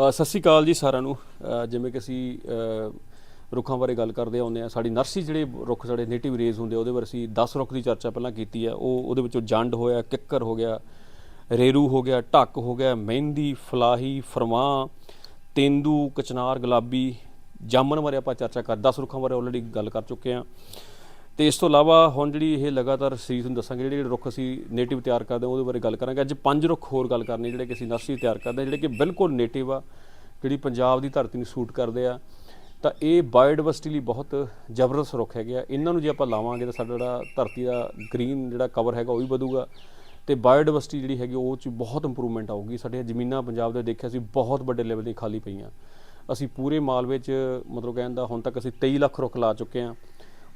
ਸਤਿ ਸ਼੍ਰੀ ਅਕਾਲ ਜੀ ਸਾਰਿਆਂ ਨੂੰ। ਜਿਵੇਂ ਕਿ ਅਸੀਂ ਰੁੱਖਾਂ ਬਾਰੇ ਗੱਲ ਕਰਦੇ ਆਉਂਦੇ ਆ ਸਾਡੀ ਨਰਸਰੀ ਜਿਹੜੇ ਰੁੱਖ ਸਾਡੇ ਨੇਟਿਵ ਰੇਜ਼ ਹੁੰਦੇ ਆ, ਉਹਦੇ ਬਾਰੇ ਅਸੀਂ 10 ਰੁੱਖ ਦੀ ਚਰਚਾ ਪਹਿਲਾਂ ਕੀਤੀ ਆ ਉਹ ਉਹਦੇ ਵਿੱਚੋਂ ਜੰਡ ਹੋਇਆ ਕਿੱਕਰ ਹੋ ਗਿਆ ਰੇਰੂ ਹੋ ਗਿਆ ਢੱਕ ਹੋ ਗਿਆ ਮਹਿੰਦੀ ਫਲਾਹੀ ਫਰਮਾਂ ਤੇਂਦੂ ਕਚਨਾਰ ਗੁਲਾਬੀ ਜਾਮਣ ਬਾਰੇ ਆਪਾਂ ਚਰਚਾ ਕਰ 10 ਰੁੱਖਾਂ ਬਾਰੇ ਆਲਰੇਡੀ ਗੱਲ ਕਰ ਚੁੱਕੇ ਆ ਤੇ ਇਸ ਤੋਂ ਇਲਾਵਾ ਹੁਣ ਜਿਹੜੀ ਇਹ ਲਗਾਤਾਰ ਸੀਰੀਜ਼ ਨੂੰ ਦੱਸਾਂਗੇ, ਜਿਹੜੇ ਜਿਹੜੇ ਰੁੱਖ ਅਸੀਂ ਨੇਟਿਵ ਤਿਆਰ ਕਰਦੇ ਹਾਂ, ਉਹਦੇ ਬਾਰੇ ਗੱਲ ਕਰਾਂਗੇ। ਅੱਜ ਪੰਜ ਰੁੱਖ ਹੋਰ ਗੱਲ ਕਰਨੀ, ਜਿਹੜੇ ਕਿ ਅਸੀਂ ਨਰਸਰੀ ਤਿਆਰ ਕਰਦੇ ਹਾਂ, ਜਿਹੜੇ ਕਿ ਬਿਲਕੁਲ ਨੇਟਿਵ ਆ, ਜਿਹੜੀ ਪੰਜਾਬ ਦੀ ਧਰਤੀ ਨੂੰ ਸੂਟ ਕਰਦੇ ਆ। ਤਾਂ ਇਹ ਬਾਇਓਡਾਇਵਰਸਿਟੀ ਲਈ ਬਹੁਤ ਜ਼ਬਰਦਸਤ ਰੁੱਖ ਹੈਗੇ ਆ। ਇਹਨਾਂ ਨੂੰ ਜੇ ਆਪਾਂ ਲਾਵਾਂਗੇ ਤਾਂ ਸਾਡਾ ਜਿਹੜਾ ਧਰਤੀ ਦਾ ਗ੍ਰੀਨ ਜਿਹੜਾ ਕਵਰ ਹੈਗਾ, ਉਹ ਵੀ ਵਧੂਗਾ। ਤੇ ਬਾਇਓਡਾਇਵਰਸਿਟੀ ਜਿਹੜੀ ਹੈਗੀ, ਉਹ ਚ ਬਹੁਤ ਇੰਪਰੂਵਮੈਂਟ ਆਊਗੀ। ਸਾਡੀਆਂ ਜ਼ਮੀਨਾਂ ਪੰਜਾਬ ਦੇ ਦੇਖਿਆ ਸੀ ਬਹੁਤ ਵੱਡੇ ਲੈਵਲ ਦੀ ਖਾਲੀ ਪਈਆਂ। ਅਸੀਂ ਪੂਰੇ ਮਾਲਵੇ ਚ ਮਤਲਬ ਕਹਿੰਦਾ ਹੁਣ ਤੱਕ ਅਸੀਂ 23 ਲੱਖ ਰੁੱਖ ਲਾ ਚੁੱਕੇ ਆ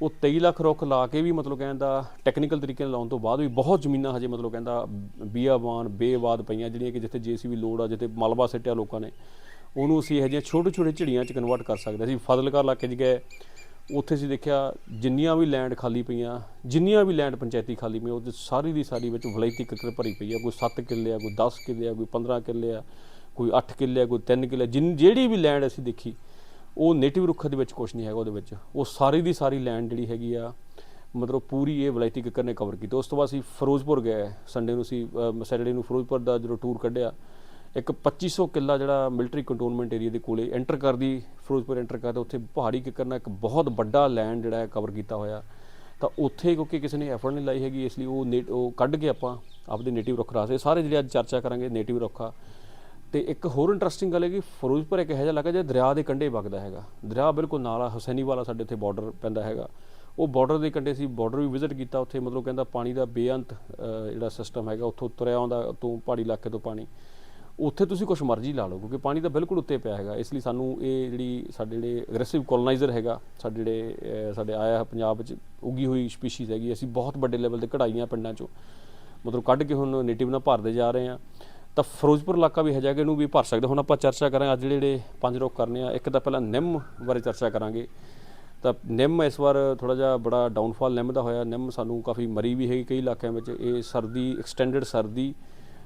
ਉਹ 23 ਲੱਖ ਰੁੱਖ ਲਾ ਕੇ ਵੀ ਮਤਲਬ ਕਹਿੰਦਾ ਟੈਕਨੀਕਲ ਤਰੀਕੇ ਨਾਲ ਲਾਉਣ ਤੋਂ ਬਾਅਦ ਵੀ ਬਹੁਤ ਜ਼ਮੀਨਾਂ ਹਜੇ ਮਤਲਬ ਕਹਿੰਦਾ ਬੀਆਬਾਨ, ਬੇਵਾਦ ਪਈਆਂ, ਜਿਹੜੀਆਂ ਕਿ ਜਿੱਥੇ ਜੀਸੀਬੀ ਲੋਡ ਆ, ਜਿੱਥੇ ਮਲਬਾ ਸਿੱਟਿਆ ਲੋਕਾਂ ਨੇ, ਉਹਨੂੰ ਅਸੀਂ ਇਹੋ ਜਿਹੀਆਂ ਛੋਟੇ ਛੋਟੇ ਝਿੜੀਆਂ 'ਚ ਕਨਵਰਟ ਕਰ ਸਕਦੇ ਅਸੀਂ ਫਾਜ਼ਿਲਕਾ ਇਲਾਕੇ 'ਚ ਗਏ, ਉੱਥੇ ਅਸੀਂ ਦੇਖਿਆ ਜਿੰਨੀਆਂ ਵੀ ਲੈਂਡ ਖਾਲੀ ਪਈਆਂ, ਜਿੰਨੀਆਂ ਵੀ ਲੈਂਡ ਪੰਚਾਇਤੀ ਖਾਲੀ ਪਈਆਂ, ਉਹਦੇ ਸਾਰੀ ਦੀ ਸਾਰੀ ਵਿੱਚ ਵਲਾਇਤੀ ਕਿੱਕਰ ਭਰੀ ਪਈ ਆ। ਕੋਈ 7 ਕਿੱਲੇ ਆ, ਕੋਈ 10 ਕਿੱਲੇ ਆ, ਕੋਈ 15 ਕਿੱਲੇ ਆ, ਕੋਈ 8 ਕਿੱਲੇ ਆ, ਕੋਈ 3 ਕਿੱਲੇ ਜਿਨ, ਜਿਹੜੀ ਵੀ ਲੈਂਡ ਅਸੀਂ ਦੇਖੀ ਉਹ ਨੇਟਿਵ ਰੁੱਖ ਦੇ ਵਿੱਚ ਕੁਝ ਨਹੀਂ ਹੈਗਾ ਉਹਦੇ ਵਿੱਚ। ਉਹ ਸਾਰੀ ਦੀ ਸਾਰੀ ਲੈਂਡ ਜਿਹੜੀ ਹੈਗੀ ਆ, ਮਤਲਬ ਪੂਰੀ ਇਹ ਵਲਾਇਤੀ ਕਿੱਕਰ ਨੇ ਕਵਰ ਕੀਤੀ। ਉਸ ਤੋਂ ਬਾਅਦ ਅਸੀਂ ਫਿਰੋਜ਼ਪੁਰ ਗਏ। ਸੰਡੇ ਨੂੰ ਅਸੀਂ ਸੈਟਰਡੇ ਨੂੰ ਫਿਰੋਜ਼ਪੁਰ ਦਾ ਜਦੋਂ ਟੂਰ ਕੱਢਿਆ, ਇੱਕ 2500 ਕਿੱਲਾ ਜਿਹੜਾ ਮਿਲਟਰੀ ਕੰਟੋਨਮੈਂਟ ਏਰੀਆ ਦੇ ਕੋਲੇ ਐਂਟਰ ਕਰਦੀ, ਫਿਰੋਜ਼ਪੁਰ ਐਂਟਰ ਕਰਦਾ, ਉੱਥੇ ਪਹਾੜੀ ਕਿੱਕਰ ਨਾਲ ਇੱਕ ਬਹੁਤ ਵੱਡਾ ਲੈਂਡ ਜਿਹੜਾ ਹੈ ਕਵਰ ਕੀਤਾ ਹੋਇਆ। ਤਾਂ ਉੱਥੇ ਕਿਉਂਕਿ ਕਿਸੇ ਨੇ ਐਫਰਟ ਨਹੀਂ ਲਾਈ ਹੈਗੀ, ਇਸ ਲਈ ਉਹ ਨੇ- ਉਹ ਕੱਢ ਕੇ ਆਪਾਂ ਆਪਦੇ ਨੇਟਿਵ ਰੁੱਖ ਰਾਸੇ ਸਾਰੇ ਜਿਹੜੇ ਅੱਜ ਚਰਚਾ ਕਰਾਂਗੇ ਨੇਟਿਵ ਰੁੱਖਾ ਤੇ ਇੱਕ ਹੋਰ ਇੰਟਰਸਟਿੰਗ ਗੱਲ ਹੈ ਕਿ ਫਿਰੋਜ਼ਪੁਰ ਇੱਕ ਇਹੋ ਜਿਹਾ ਇਲਾਕਾ ਜਿਹੜਾ ਦਰਿਆ ਦੇ ਕੰਢੇ ਵਗਦਾ ਹੈਗਾ। ਦਰਿਆ ਬਿਲਕੁਲ ਨਾਲ ਆ ਹੁਸੈਨੀ ਵਾਲਾ ਸਾਡੇ ਉੱਥੇ ਬਾਰਡਰ ਪੈਂਦਾ ਹੈਗਾ। ਉਹ ਬਾਰਡਰ ਦੇ ਕੰਢੇ ਸੀ ਬਾਰਡਰ ਵੀ ਵਿਜ਼ਿਟ ਕੀਤਾ ਉੱਥੇ, ਮਤਲਬ ਕਹਿੰਦਾ ਪਾਣੀ ਦਾ ਬੇਅੰਤ ਜਿਹੜਾ ਸਿਸਟਮ ਹੈਗਾ, ਉੱਥੋਂ ਤੁਰਿਆ ਆਉਂਦਾ ਤੋਂ ਪਹਾੜੀ ਇਲਾਕੇ ਤੋਂ ਪਾਣੀ। ਉੱਥੇ ਤੁਸੀਂ ਕੁਝ ਮਰਜ਼ੀ ਲਾ ਲਓ, ਕਿਉਂਕਿ ਪਾਣੀ ਤਾਂ ਬਿਲਕੁਲ ਉੱਤੇ ਪਿਆ ਹੈਗਾ। ਇਸ ਲਈ ਸਾਨੂੰ ਇਹ ਜਿਹੜੀ ਸਾਡੇ ਜਿਹੜੇ ਅਗਰੈਸਿਵ ਕੋਲੋਨਾਈਜ਼ਰ ਹੈਗਾ, ਸਾਡੇ ਜਿਹੜੇ ਸਾਡੇ ਆਇਆ ਪੰਜਾਬ ਵਿੱਚ ਉੱਗੀ ਹੋਈ ਸਪੀਸੀਜ਼ ਹੈਗੀ, ਅਸੀਂ ਬਹੁਤ ਵੱਡੇ ਲੈਵਲ ਤੇ ਕਢਾਈਆਂ ਪਿੰਡਾਂ ਚੋਂ। ਮਤਲਬ ਕੱਢ ਕੇ ਹੁਣ ਨੇਟਿਵ ਨਾਲ ਭਰਦੇ ਜਾ ਰਹੇ ਆ ਤਾਂ ਫਿਰੋਜ਼ਪੁਰ ਇਲਾਕਾ ਵੀ ਹੈ ਜਾ ਕਿ ਇਹਨੂੰ ਵੀ ਭਰ ਸਕਦੇ ਹੁਣ ਆਪਾਂ ਚਰਚਾ ਕਰਾਂਗੇ, ਅੱਜ ਜਿਹੜੇ ਪੰਜ ਰੁੱਖ ਕਰਨੇ ਆ, ਇੱਕ ਤਾਂ ਪਹਿਲਾਂ ਨਿੰਮ ਬਾਰੇ ਚਰਚਾ ਕਰਾਂਗੇ। ਤਾਂ ਨਿੰਮ ਇਸ ਵਾਰ ਥੋੜਾ ਜਿਹਾ ਬੜਾ ਡਾਊਨਫਾਲ ਨਿੰਮ ਦਾ ਹੋਇਆ। ਨਿੰਮ ਸਾਨੂੰ ਕਾਫੀ ਮਰੀ ਵੀ ਹੈਗੀ ਕਈ ਇਲਾਕਿਆਂ ਵਿੱਚ। ਇਹ ਸਰਦੀ ਐਕਸਟੈਂਡਡ ਸਰਦੀ,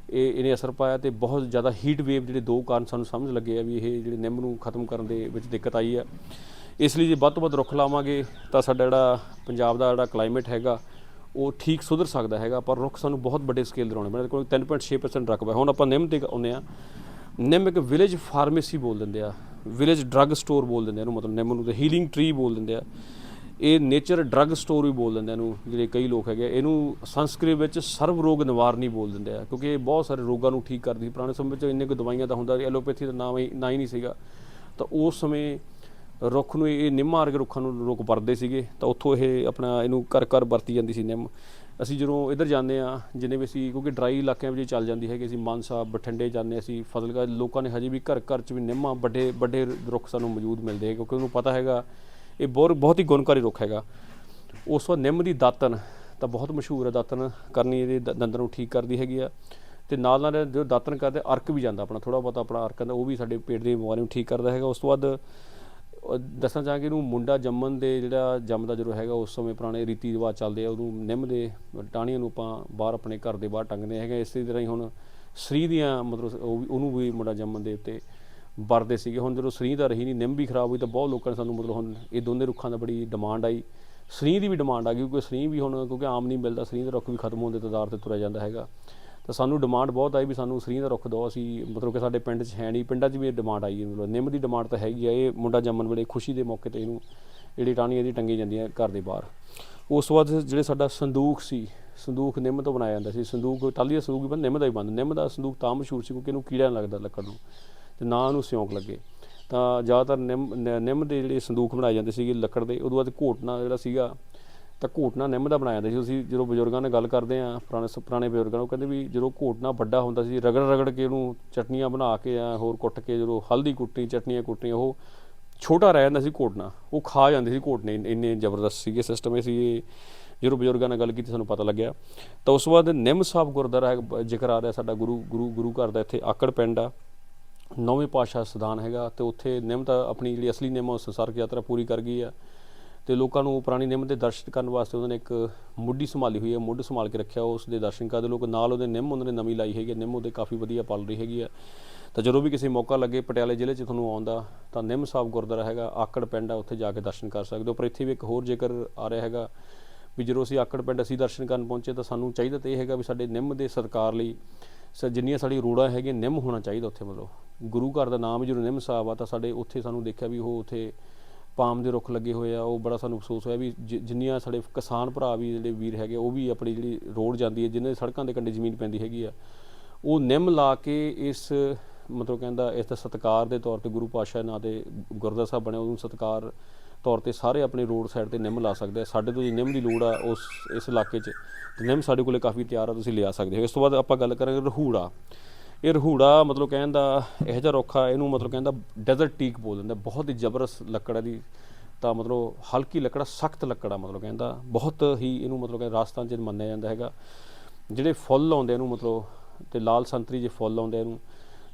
ਇਹ ਇਹਨੇ ਅਸਰ ਪਾਇਆ ਤੇ ਬਹੁਤ ਜ਼ਿਆਦਾ ਹੀਟ ਵੇਵ ਜਿਹੜੇ ਦੋ ਕਾਰਨ ਸਾਨੂੰ ਸਮਝ ਲੱਗੇ ਆ ਵੀ ਇਹ ਜਿਹੜੇ ਨਿੰਮ ਨੂੰ ਖਤਮ ਕਰਨ ਦੇ ਵਿੱਚ ਦਿੱਕਤ ਆਈ ਆ। ਇਸ ਲਈ ਜੇ ਵੱਧ ਤੋਂ ਵੱਧ ਰੁੱਖ ਲਾਵਾਂਗੇ ਤਾਂ ਸਾਡਾ ਜਿਹੜਾ ਪੰਜਾਬ ਦਾ ਜਿਹੜਾ ਕਲਾਈਮੇਟ ਹੈਗਾ ਉਹ ਠੀਕ ਸੁਧਰ ਸਕਦਾ ਹੈਗਾ, ਪਰ ਰੁੱਖ ਸਾਨੂੰ ਬਹੁਤ ਵੱਡੇ ਸਕੇਲ ਤੇ ਲਾਉਣੇ ਪੈਣੇ ਕੋਲ 3.6% ਰਕਬਾ ਹੈ। ਹੁਣ ਆਪਾਂ ਨਿੰਮ ਤੇ ਆਉਂਦੇ ਆ ਨਿੰਮ ਇੱਕ ਵਿਲੇਜ ਫਾਰਮੇਸੀ ਬੋਲ ਦਿੰਦੇ ਆ ਵਿਲੇਜ ਡਰੱਗ ਸਟੋਰ ਬੋਲ ਦਿੰਦੇ ਆ ਇਹਨੂੰ, ਮਤਲਬ ਨਿੰਮ ਨੂੰ ਤੇ ਹੀਲਿੰਗ ਟ੍ਰੀ ਬੋਲ ਦਿੰਦੇ ਆ ਇਹ ਨੇਚਰ ਡਰੱਗ ਸਟੋਰ ਵੀ ਬੋਲ ਦਿੰਦੇ ਆ ਇਹਨੂੰ, ਜਿਹੜੇ ਕਈ ਲੋਕ ਹੈਗੇ ਆ। ਇਹਨੂੰ ਸੰਸਕ੍ਰਿਤ ਵਿੱਚ ਸਰਵ ਰੋਗ ਨਿਵਾਰਨੀ ਬੋਲ ਦਿੰਦੇ ਆ, ਕਿਉਂਕਿ ਇਹ ਬਹੁਤ ਸਾਰੇ ਰੋਗਾਂ ਨੂੰ ਠੀਕ ਕਰਦੀ ਸੀ ਪੁਰਾਣੇ ਸਮੇਂ ਵਿੱਚ ਇੰਨੇ ਕੁ ਦਵਾਈਆਂ ਤਾਂ ਹੁੰਦਾ ਐਲੋਪੈਥੀ ਦਾ ਨਾਮ ਹੀ ਨਾ ਹੀ ਨਹੀਂ ਸੀਗਾ ਤਾਂ ਉਸ ਸਮੇਂ ਰੁੱਖ ਨੂੰ, ਇਹ ਨਿੰਮਾਂ ਵਰਗੇ ਰੁੱਖਾਂ ਨੂੰ ਲੋਕ ਵਰਦੇ ਸੀਗੇ, ਤਾਂ ਉੱਥੋਂ ਇਹ ਆਪਣਾ ਇਹਨੂੰ ਘਰ ਘਰ ਵਰਤੀ ਜਾਂਦੀ ਸੀ ਨਿੰਮ। ਅਸੀਂ ਜਦੋਂ ਇੱਧਰ ਜਾਂਦੇ ਆ ਜਿੰਨੇ ਵੀ ਅਸੀਂ, ਕਿਉਂਕਿ ਡਰਾਈ ਇਲਾਕਿਆਂ ਵਿੱਚ ਚੱਲ ਜਾਂਦੀ ਹੈਗੀ, ਅਸੀਂ ਮਾਨਸਾ, ਬਠਿੰਡੇ ਜਾਂਦੇ ਹਾਂ, ਅਸੀਂ ਫਜ਼ਲਕਾ ਲੋਕਾਂ ਨੇ ਹਜੇ ਵੀ ਘਰ ਘਰ ਚ ਵੀ ਨਿੰਮਾਂ ਵੱਡੇ ਵੱਡੇ ਰੁੱਖ ਸਾਨੂੰ ਮੌਜੂਦ ਮਿਲਦੇ ਹੈ ਕਿਉਂਕਿ ਉਹਨੂੰ ਪਤਾ ਹੈਗਾ, ਇਹ ਬਹੁਤ ਬਹੁਤ ਹੀ ਗੁਣਕਾਰੀ ਰੁੱਖ ਹੈਗਾ। ਉਸ ਤੋਂ ਬਾਅਦ ਨਿੰਮ ਦੀ ਦਾਤਨ ਤਾਂ ਬਹੁਤ ਮਸ਼ਹੂਰ ਹੈ ਦਾਤਨ ਕਰਨੀ, ਇਹਦੇ ਦੰਦਾਂ ਨੂੰ ਠੀਕ ਕਰਦੀ ਹੈਗੀ ਆ। ਤੇ ਨਾਲ ਨਾਲ ਜੋ ਦਾਤਨ ਕਰਦੇ, ਅਰਕ ਵੀ ਜਾਂਦਾ ਆਪਣਾ ਥੋੜਾ ਬਹੁਤਾ ਆਪਣਾ ਅਰਕ ਦਾ ਉਹ ਵੀ ਸਾਡੇ ਪੇਟ ਦੀ ਬਿਮਾਰੀ ਨੂੰ ਠੀਕ ਕਰਦਾ ਹੈਗਾ। ਉਸ ਤੋਂ ਬਾਅਦ ਦੱਸਣਾ ਚਾਹਾਂਗੇ ਇਹਨੂੰ ਮੁੰਡਾ ਜੰਮਣ ਦੇ ਜਿਹੜਾ ਜੰਮਦਾ ਜਦੋਂ ਹੈਗਾ ਉਸ ਸਮੇਂ ਪੁਰਾਣੇ ਰੀਤੀ ਰਿਵਾਜ ਚੱਲਦੇ ਆ, ਉਹਨੂੰ ਨਿੰਮ ਦੇ ਟਾਹਣੀਆਂ ਨੂੰ ਆਪਾਂ ਬਾਹਰ ਆਪਣੇ ਘਰ ਦੇ ਬਾਹਰ ਟੰਗਦੇ ਹੈਗੇ ਇਸੇ ਤਰ੍ਹਾਂ ਹੀ ਹੁਣ ਸਰੀ ਦੀਆਂ ਮਤਲਬ ਉਹ ਵੀ ਉਹਨੂੰ ਵੀ ਮੁੰਡਾ ਜੰਮਣ ਦੇ ਉੱਤੇ ਵਰਦੇ ਸੀਗੇ। ਹੁਣ ਜਦੋਂ ਸਰੀ ਦਾ ਰਹੀ ਨਹੀਂ, ਨਿੰਮ ਵੀ ਖਰਾਬ ਹੋਈ ਤਾਂ ਬਹੁਤ ਲੋਕਾਂ ਨੇ ਸਾਨੂੰ ਮਤਲਬ ਹੁਣ ਇਹ ਦੋਨੇ ਰੁੱਖਾਂ ਦਾ ਬੜੀ ਡਿਮਾਂਡ ਆਈ। ਸਰੀ ਦੀ ਵੀ ਡਿਮਾਂਡ ਆ ਗਈ ਕਿਉਂਕਿ ਸਰੀ ਵੀ ਹੁਣ ਕਿਉਂਕਿ ਆਮ ਨਹੀਂ ਮਿਲਦਾ ਸਰੀ ਦਾ ਰੁੱਖ ਵੀ ਖਤਮ ਹੋਣ ਦੇ ਤਦਾਰ ਤੇ ਤੁਰਿਆ ਜਾਂਦਾ ਹੈਗਾ। ਤਾਂ ਸਾਨੂੰ ਡਿਮਾਂਡ ਬਹੁਤ ਆਈ ਵੀ ਸਾਨੂੰ ਸਰੀ ਦਾ ਰੁੱਖ ਦਿਓ, ਅਸੀਂ ਮਤਲਬ ਕਿ ਸਾਡੇ ਪਿੰਡ 'ਚ ਹੈ ਨਹੀਂ, ਪਿੰਡਾਂ 'ਚ ਵੀ ਇਹ ਡਿਮਾਂਡ ਆਈ ਹੈ ਮਤਲਬ, ਨਿੰਮ ਦੀ ਡਿਮਾਂਡ ਤਾਂ ਹੈਗੀ ਆ, ਇਹ ਮੁੰਡਾ ਜੰਮਣ ਵੇਲੇ ਖੁਸ਼ੀ ਦੇ ਮੌਕੇ ਤੇ ਇਹਨੂੰ, ਜਿਹੜੀ ਟਾਹਣੀ ਇਹਦੀ ਟੰਗੀ ਜਾਂਦੀਆਂ ਘਰ ਦੇ ਬਾਹਰ। ਉਸ ਤੋਂ ਬਾਅਦ ਜਿਹੜੇ ਸਾਡਾ ਸੰਦੂਕ ਸੀ, ਸੰਦੂਕ ਨਿੰਮ ਤੋਂ ਬਣਾਇਆ ਜਾਂਦਾ ਸੀ, ਸੰਦੂਕ ਟਾਲੀ ਦਾ ਸੰਦੂਕ ਵੀ ਬੰਦ, ਨਿੰਮ ਦਾ ਹੀ ਬੰਦ, ਨਿੰਮ ਦਾ ਸੰਦੂਕ ਤਾਂ ਮਸ਼ਹੂਰ ਸੀ ਕਿਉਂਕਿ ਇਹਨੂੰ ਕੀੜਾ ਨਹੀਂ ਲੱਗਦਾ ਲੱਕੜ ਨੂੰ, ਤੇ ਨਾ ਉਹਨੂੰ ਸਿਉਂਕ ਲੱਗੇ। ਤਾਂ ਜ਼ਿਆਦਾਤਰ ਨਿੰਮ ਨਿੰਮ ਦੇ ਜਿਹੜੇ ਸੰਦੂਕ ਬਣਾਏ ਜਾਂਦੇ ਸੀਗੇ ਲੱਕੜ ਦੇ, ਉਦੋਂ ਬਾਅਦ ਘੋਟਣਾ ਜਿਹੜਾ ਸੀਗਾ ਤਾਂ ਘੋਟਣਾ ਨਿੰਮ ਦਾ ਬਣਾਇਆ ਜਾਂਦਾ ਸੀ। ਅਸੀਂ ਜਦੋਂ ਬਜ਼ੁਰਗਾਂ ਨਾਲ ਗੱਲ ਕਰਦੇ ਆ ਪੁਰਾਣੇ ਸ- ਪੁਰਾਣੇ ਬਜ਼ੁਰਗਾਂ ਨੂੰ ਕਹਿੰਦੇ ਵੀ ਜਦੋਂ ਘੋਟਣਾ ਵੱਡਾ ਹੁੰਦਾ ਸੀ ਰਗੜ ਰਗੜ ਕੇ ਉਹਨੂੰ ਚਟਨੀਆਂ ਬਣਾ ਕੇ ਜਾਂ ਹੋਰ ਕੁੱਟ ਕੇ ਜਦੋਂ ਹਲਦੀ ਕੁੱਟਣੀ ਚਟਨੀਆਂ ਕੁੱਟਣੀਆਂ ਉਹ ਛੋਟਾ ਰਹਿ ਜਾਂਦਾ ਸੀ ਘੋਟਣਾ ਉਹ ਖਾ ਜਾਂਦੇ ਸੀ ਘੋਟਣੇ ਇੰਨੇ ਜ਼ਬਰਦਸਤ ਸੀਗੇ ਸਿਸਟਮ ਇਹ ਸੀ। ਇਹ ਜਦੋਂ ਬਜ਼ੁਰਗਾਂ ਨਾਲ ਗੱਲ ਕੀਤੀ ਸਾਨੂੰ ਪਤਾ ਲੱਗਿਆ। ਤਾਂ ਉਸ ਤੋਂ ਬਾਅਦ ਨਿੰਮ ਸਾਹਿਬ ਗੁਰਦੁਆਰਾ ਹੈ, ਜ਼ਿਕਰ ਆ ਰਿਹਾ ਸਾਡਾ ਗੁਰੂ ਗੁਰੂ ਗੁਰੂ ਘਰ ਦਾ ਇੱਥੇ ਆਕੜ ਪਿੰਡ ਆ। ਨੌਵੇਂ ਪਾਤਸ਼ਾਹ ਸਥਾਨ ਹੈਗਾ ਤੇ ਉੱਥੇ ਨਿੰਮ ਤਾਂ ਆਪਣੀ ਜਿਹੜੀ ਅਸਲੀ ਨਿੰਮ ਉਹ ਸੰਸਾਰਕ ਯਾਤਰਾ ਪੂਰੀ ਕਰ ਗਈ ਆ। ਤੇ ਲੋਕਾਂ ਨੂੰ ਪੁਰਾਣੀ ਨਿੰਮ ਦੇ ਦਰਸ਼ਨ ਕਰਨ ਵਾਸਤੇ ਉਹਨਾਂ ਨੇ ਇੱਕ ਮੁੱਢੀ ਸੰਭਾਲੀ ਹੋਈ ਹੈ ਮੁੱਢ ਸੰਭਾਲ ਕੇ ਰੱਖਿਆ ਉਸ ਦੇ ਦਰਸ਼ਨ ਕਰਦੇ ਲੋਕ ਨਾਲ ਉਹਦੇ ਨਿੰਮ ਉਹਨਾਂ ਨੇ ਨਵੀਂ ਲਾਈ ਹੈਗੀ ਹੈ, ਨਿੰਮ ਉਹਦੇ ਕਾਫੀ ਵਧੀਆ ਪਲ ਰਹੀ ਹੈਗੀ ਆ ਤਾਂ ਜਦੋਂ ਵੀ ਕਿਸੇ ਮੌਕਾ ਲੱਗੇ ਪਟਿਆਲੇ ਜ਼ਿਲ੍ਹੇ 'ਚ ਤੁਹਾਨੂੰ ਆਉਂਦਾ ਤਾਂ ਨਿੰਮ ਸਾਹਿਬ ਗੁਰਦੁਆਰਾ ਹੈਗਾ ਆਕੜ ਪਿੰਡ ਆ ਉੱਥੇ ਜਾ ਕੇ ਦਰਸ਼ਨ ਕਰ ਸਕਦੇ ਹੋ। ਪਰ ਇੱਥੇ ਵੀ ਇੱਕ ਹੋਰ ਜੇਕਰ ਆ ਰਿਹਾ ਹੈਗਾ ਵੀ ਜਦੋਂ ਅਸੀਂ ਆਕੜ ਪਿੰਡ ਅਸੀਂ ਦਰਸ਼ਨ ਕਰਨ ਪਹੁੰਚੇ ਤਾਂ ਸਾਨੂੰ ਚਾਹੀਦਾ ਤੇ ਇਹ ਹੈਗਾ ਵੀ ਸਾਡੇ ਨਿੰਮ ਦੇ ਸਰਕਾਰ ਲਈ ਸ ਜਿੰਨੀਆਂ ਸਾਡੀ ਰੋੜਾਂ ਹੈਗੀਆਂ ਨਿੰਮ ਹੋਣਾ ਚਾਹੀਦਾ ਉੱਥੇ ਮਤਲਬ ਗੁਰੂ ਘਰ ਦਾ ਨਾਮ ਹੀ ਜਦੋਂ ਨਿੰਮ ਸਾਹਿਬ ਆ ਤਾਂ ਸਾਡੇ ਉੱਥੇ ਸਾਨੂੰ ਦੇਖਿਆ ਵੀ ਉਹ ਉੱਥੇ ਪਾਮ ਦੇ ਰੁੱਖ ਲੱਗੇ ਹੋਏ ਆ, ਉਹ ਬੜਾ ਸਾਨੂੰ ਅਫਸੋਸ ਹੋਇਆ ਵੀ ਜਿ- ਜਿੰਨੀਆਂ ਸਾਡੇ ਕਿਸਾਨ ਭਰਾ ਵੀ ਜਿਹੜੇ ਵੀਰ ਹੈਗੇ ਆ ਉਹ ਵੀ ਆਪਣੀ ਜਿਹੜੀ ਰੋਡ ਜਾਂਦੀ ਹੈ ਜਿਨ੍ਹਾਂ ਦੀ ਸੜਕਾਂ ਦੇ ਕੰਢੇ ਜ਼ਮੀਨ ਪੈਂਦੀ ਹੈਗੀ ਆ, ਉਹ ਨਿੰਮ ਲਾ ਕੇ ਇਸ ਮਤਲਬ ਕਹਿੰਦਾ ਇਸ ਦਾ ਸਤਿਕਾਰ ਦੇ ਤੌਰ ਤੇ ਗੁਰੂ ਪਾਤਸ਼ਾਹ ਨਾਂ ਤੇ ਗੁਰਦੁਆਰਾ ਸਾਹਿਬ ਬਣਿਆ, ਉਹਨੂੰ ਸਤਿਕਾਰ ਤੌਰ ਤੇ ਸਾਰੇ ਆਪਣੇ ਰੋਡ ਸਾਈਡ ਤੇ ਨਿੰਮ ਲਾ ਸਕਦੇ ਆ। ਸਾਡੇ ਤੋਂ ਜੇ ਨਿੰਮ ਦੀ ਲੋੜ ਆ ਉਸ, ਇਸ ਇਲਾਕੇ 'ਚ, ਤੇ ਨਿੰਮ ਸਾਡੇ ਕੋਲੇ ਕਾਫੀ ਤਿਆਰ ਆ, ਤੁਸੀਂ ਲਿਆ ਸਕਦੇ ਹੋ। ਇਸ ਤੋਂ ਬਾਅਦ ਆਪਾਂ ਗੱਲ ਕਰਾਂਗੇ ਰਹੂੜਾ। ਇਹ ਰਹੂੜਾ ਮਤਲਬ ਕਹਿੰਦਾ ਇਹੋ ਜਿਹਾ ਰੁੱਖ ਆ ਇਹਨੂੰ ਮਤਲਬ ਕਹਿੰਦਾ ਡੈਜ਼ਰਟ ਟੀਕ ਬੋਲ ਦਿੰਦਾ, ਬਹੁਤ ਹੀ ਜ਼ਬਰਦਸਤ ਲੱਕੜ ਹੈ ਦੀ ਤਾਂ ਮਤਲਬ ਹਲਕੀ ਲੱਕੜਾ, ਸਖਤ ਲੱਕੜ ਆ ਮਤਲਬ ਕਹਿੰਦਾ ਬਹੁਤ ਹੀ ਇਹਨੂੰ ਮਤਲਬ ਕਿ ਰਾਜਸਥਾਨ 'ਚ ਮੰਨਿਆ ਜਾਂਦਾ ਹੈਗਾ। ਜਿਹੜੇ ਫੁੱਲ ਆਉਂਦੇ ਇਹਨੂੰ ਮਤਲਬ, ਤੇ ਲਾਲ ਸੰਤਰੀ ਜੇ ਫੁੱਲ ਆਉਂਦੇ ਇਹਨੂੰ,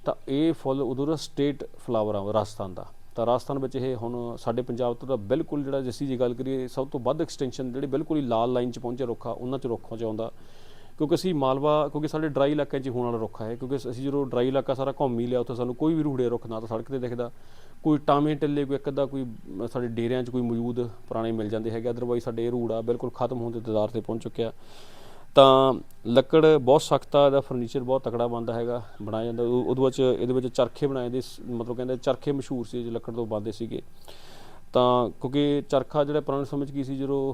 ਤਾਂ ਇਹ ਫੁੱਲ ਉਦੋਂ ਦਾ ਸਟੇਟ ਫਲਾਵਰ ਆ ਰਾਜਸਥਾਨ ਦਾ। ਤਾਂ ਰਾਜਸਥਾਨ ਵਿੱਚ ਇਹ ਹੁਣ ਸਾਡੇ ਪੰਜਾਬ ਤੋਂ ਤਾਂ ਬਿਲਕੁਲ ਜਿਹੜਾ ਜਿਸੀ ਜੀ ਗੱਲ ਕਰੀਏ, ਸਭ ਤੋਂ ਵੱਧ ਐਕਸਟੈਂਸ਼ਨ ਜਿਹੜੇ ਬਿਲਕੁਲ ਹੀ ਲਾਲ ਲਾਈਨ 'ਚ ਪਹੁੰਚੇ ਰੁੱਖਾ ਉਹਨਾਂ 'ਚ ਰੁੱਖਾਂ 'ਚ ਆਉਂਦਾ। ਕਿਉਂਕਿ ਅਸੀਂ ਮਾਲਵਾ, ਕਿਉਂਕਿ ਸਾਡੇ ਡਰਾਈ ਇਲਾਕਿਆਂ 'ਚ ਹੋਣ ਵਾਲਾ ਰੁੱਖ ਹੈ ਕਿਉਂਕਿ ਅਸੀਂ ਜਦੋਂ ਡਰਾਈ ਇਲਾਕਾ ਸਾਰਾ ਘੁੰਮ ਹੀ ਲਿਆ, ਉੱਥੇ ਸਾਨੂੰ ਕੋਈ ਵੀ ਰੂੜੇ ਰੁੱਖ ਨਾ ਤਾਂ ਸੜਕ ਤੇ ਦਿਖਦਾ। ਕੋਈ ਟਾਵੇਂ ਟੱਲੇ, ਕੋਈ ਇੱਕ ਅੱਧਾ ਕੋਈ, ਸਾਡੇ ਡੇਰਿਆਂ 'ਚ ਕੋਈ ਮੌਜੂਦ ਪੁਰਾਣੇ ਮਿਲ ਜਾਂਦੇ ਹੈਗੇ ਅਦਰਵਾਈਜ਼ ਸਾਡੇ ਇਹ ਰੂੜਾ ਬਿਲਕੁਲ ਖਤਮ ਹੋਣ ਦੇ ਤਦਾਰ ਤੇ ਪਹੁੰਚ ਚੁੱਕਿਆ। ਤਾਂ ਲੱਕੜ ਬਹੁਤ ਸਖਤ ਆ, ਇਹਦਾ ਫਰਨੀਚਰ ਬਹੁਤ ਤਕੜਾ ਬਣਦਾ ਹੈਗਾ, ਬਣਾਇਆ ਜਾਂਦਾ। ਉਹਦੇ ਵਿੱਚ ਇਹਦੇ ਵਿੱਚ ਚਰਖੇ ਬਣਾਏ ਦੇ ਸ- ਮਤਲਬ ਕਹਿੰਦੇ ਚਰਖੇ ਮਸ਼ਹੂਰ ਸੀ ਜੋ ਲੱਕੜ ਤੋਂ ਬਣਦੇ ਸੀਗੇ। ਤਾਂ ਕਿਉਂਕਿ ਚਰਖਾ ਜਿਹੜਾ ਪੁਰਾਣੇ ਸਮੇਂ 'ਚ ਕੀ ਸੀ, ਜਦੋਂ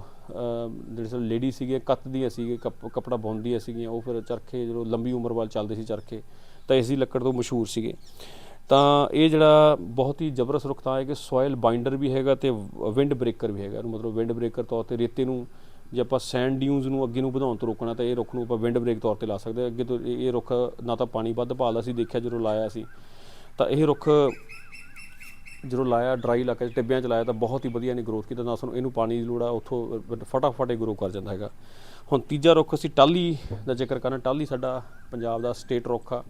ਜਿਹੜੇ ਸਭ ਲੇਡੀ ਸੀਗੇ ਕੱਤਦੀਆਂ ਸੀਗੇ ਕੱਪ- ਕੱਪੜਾ ਬੁਣਦੀਆਂ ਸੀਗੀਆਂ, ਉਹ ਫਿਰ ਚਰਖੇ ਜਦੋਂ ਲੰਬੀ ਉਮਰ ਵਾਲ ਚੱਲਦੇ ਸੀ ਚਰਖੇ, ਤਾਂ ਇਸ ਦੀ ਲੱਕੜ ਤੋਂ ਮਸ਼ਹੂਰ ਸੀਗੇ। ਤਾਂ ਇਹ ਜਿਹੜਾ ਬਹੁਤ ਹੀ ਜ਼ਬਰਦਸਤ ਰੁੱਖ ਤਾਂ ਹੈ ਕਿ ਸੋਇਲ ਬਾਈਂਡਰ ਵੀ ਹੈਗਾ ਤੇ ਵਿੰਡ ਬ੍ਰੇਕਰ ਵੀ ਹੈਗਾ। ਮਤਲਬ ਵਿੰਡ ਬ੍ਰੇਕਰ ਤੌਰ ਤੇ ਰੇਤੇ ਨੂੰ, ਜੇ ਆਪਾਂ ਸੈਂਡ ਡਿਊਨਸ ਨੂੰ ਅੱਗੇ ਨੂੰ ਵਧਾਉਣ ਤੋਂ ਰੋਕਣਾ, ਤਾਂ ਇਹ ਰੁੱਖ ਨੂੰ ਆਪਾਂ ਵਿੰਡ ਬ੍ਰੇਕ ਤੌਰ ਤੇ ਲਾ ਸਕਦੇ ਹਾਂ। ਅੱਗੇ ਤੋਂ ਇਹ ਇਹ ਰੁੱਖ ਨਾ ਤਾਂ ਪਾਣੀ ਵੱਧ ਭਾਲਦਾ ਸੀ, ਦੇਖਿਆ ਜਦੋਂ ਲਾਇਆ ਸੀ। ਤਾਂ ਇਹ ਰੁੱਖ ਜਦੋਂ ਲਾਇਆ ਡਰਾਈ ਇਲਾਕੇ 'ਚ, ਟਿੱਬਿਆਂ 'ਚ ਲਾਇਆ ਤਾਂ ਬਹੁਤ ਹੀ ਵਧੀਆ ਨੇ ਗਰੋਥ ਕੀਤੀ, ਨਾ ਸਾਨੂੰ ਇਹਨੂੰ ਪਾਣੀ ਦੀ ਲੋੜ ਆ, ਉੱਥੋਂ ਫਟਾਫਟ ਇਹ ਗਰੋ ਕਰ ਜਾਂਦਾ ਹੈਗਾ। ਹੁਣ ਤੀਜਾ ਰੁੱਖ ਅਸੀਂ ਟਾਲੀ ਦਾ ਜ਼ਿਕਰ ਕਰਨਾ। ਟਾਲੀ ਸਾਡਾ ਪੰਜਾਬ ਦਾ ਸਟੇਟ ਰੁੱਖ ਆ।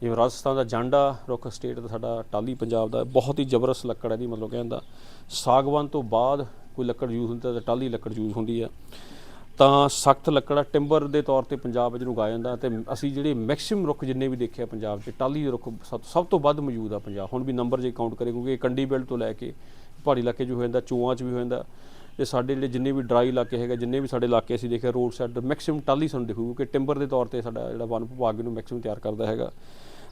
ਜਿਵੇਂ ਰਾਜਸਥਾਨ ਦਾ ਜਾਂਡਾ ਰੁੱਖ ਸਟੇਟ ਦਾ ਸਾਡਾ ਟਾਲੀ ਪੰਜਾਬ ਦਾ, ਬਹੁਤ ਹੀ ਜ਼ਬਰਦਸਤ ਲੱਕੜ ਹੈ ਦੀ ਮਤਲਬ ਕਹਿੰਦਾ ਸਾਗਵਾਨ ਤੋਂ ਬਾਅਦ ਕੋਈ ਲੱਕੜ ਯੂਜ਼ ਹੁੰਦਾ ਤਾਂ ਟਾਲੀ ਲੱਕੜ ਯੂਜ਼ ਹੁੰਦੀ ਆ। ਤਾਂ ਸਖਤ ਲੱਕੜਾ ਟਿੰਬਰ ਦੇ ਤੌਰ ਤੇ ਪੰਜਾਬ ਵਿੱਚ ਨੂੰ ਉਗਾਇਆ ਜਾਂਦਾ ਤੇ ਅਸੀਂ ਜਿਹੜੇ ਮੈਕਸਿਮਮ ਰੁੱਖ ਜਿੰਨੇ ਵੀ ਦੇਖੇ ਆ ਪੰਜਾਬ 'ਚ, ਟਾਲੀ ਦੇ ਰੁੱਖ ਸਭ ਸਭ ਤੋਂ ਵੱਧ ਮੌਜੂਦ ਆ ਪੰਜਾਬ। ਹੁਣ ਵੀ ਨੰਬਰ ਜੇ ਕਾਊਂਟ ਕਰੇ, ਕਿਉਂਕਿ ਇਹ ਕੰਡੀ ਬੈਲਟ ਤੋਂ ਲੈ ਕੇ ਪਹਾੜੀ ਇਲਾਕੇ 'ਚ ਹੋ ਜਾਂਦਾ ਚੂਆਂ 'ਚ ਵੀ ਹੋ ਜਾਂਦਾ। ਇਹ ਸਾਡੇ ਜਿਹੜੇ ਜਿੰਨੇ ਵੀ ਡਰਾਈ ਇਲਾਕੇ ਹੈਗੇ, ਜਿੰਨੇ ਵੀ ਸਾਡੇ ਇਲਾਕੇ ਅਸੀਂ ਦੇਖਿਆ ਰੋਡ ਸਾਈਡ ਮੈਕਸਿਮਮ ਟਾਲੀ ਸਾਨੂੰ ਦਿਖੂ ਕਿ ਟਿੰਬਰ ਦੇ ਤੌਰ ਤੇ ਸਾਡਾ ਜਿਹੜਾ ਵਨ ਵਿਭਾਗ ਇਹਨੂੰ ਮੈਕਸਿਮਮ ਤਿਆਰ ਕਰਦਾ ਹੈਗਾ।